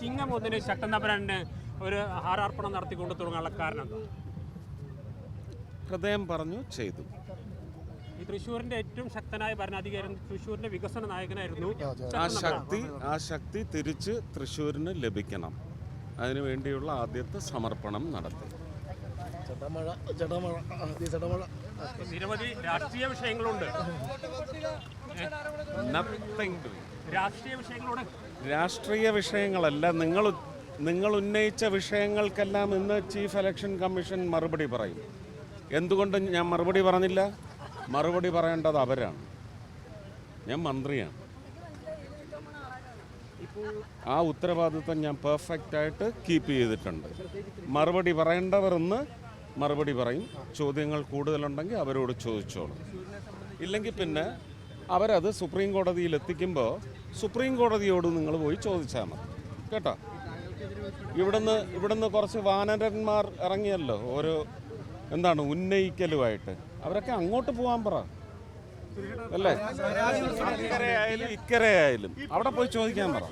ചിങ്ങം ഒന്നിന് ശക്തൻ തമ്പുരാന് ഒരു ഹാരാർപ്പണം നടത്തിക്കൊണ്ട് തുടങ്ങാനുള്ള കാരണം എന്താ? ഹൃദയം പറഞ്ഞു ചെയ്തു. ഈ തൃശ്ശൂരിന്റെ ഏറ്റവും ശക്തനായ ഭരണാധികാരി തൃശ്ശൂരിന്റെ വികസന നായകനായിരുന്നു ആ ശക്തി ആ ശക്തി തിരിച്ച് തൃശ്ശൂരിന് ലഭിക്കണം. അതിനു വേണ്ടിയുള്ള ആദ്യത്തെ സമർപ്പണം നടത്തി. നിരവധി രാഷ്ട്രീയ വിഷയങ്ങളുണ്ട്. രാഷ്ട്രീയ വിഷയങ്ങളോട് രാഷ്ട്രീയ വിഷയങ്ങളല്ല നിങ്ങൾ നിങ്ങൾ ഉന്നയിച്ച വിഷയങ്ങൾക്കെല്ലാം ഇന്ന് ചീഫ് ഇലക്ഷൻ കമ്മീഷൻ മറുപടി പറയും. എന്തുകൊണ്ട് ഞാൻ മറുപടി പറഞ്ഞില്ല? മറുപടി പറയേണ്ടത് അവരാണ്. ഞാൻ മന്ത്രിയാണ്. ആ ഉത്തരവാദിത്വം ഞാൻ പെർഫെക്റ്റ് ആയിട്ട് കീപ്പ് ചെയ്തിട്ടുണ്ട്. മറുപടി പറയേണ്ടവർ ഇന്ന് മറുപടി പറയും. ചോദ്യങ്ങൾ കൂടുതലുണ്ടെങ്കിൽ അവരോട് ചോദിച്ചോളും. ഇല്ലെങ്കിൽ പിന്നെ അവരത് സുപ്രീം കോടതിയിൽ എത്തിക്കുമ്പോൾ സുപ്രീം കോടതിയോട് നിങ്ങൾ പോയി ചോദിച്ചാൽ മതി. കേട്ടോ? ഇവിടുന്ന് ഇവിടുന്ന് കുറച്ച് വാനരന്മാർ ഇറങ്ങിയല്ലോ ഓരോ എന്താണ് ഉന്നയിക്കലുമായിട്ട്. അവരൊക്കെ അങ്ങോട്ട് പോകാൻ പറ. അല്ലേ? ഇക്കരയായാലും ആയാലും ഇക്കരെ ആയാലും അവിടെ പോയി ചോദിക്കാൻ പറ.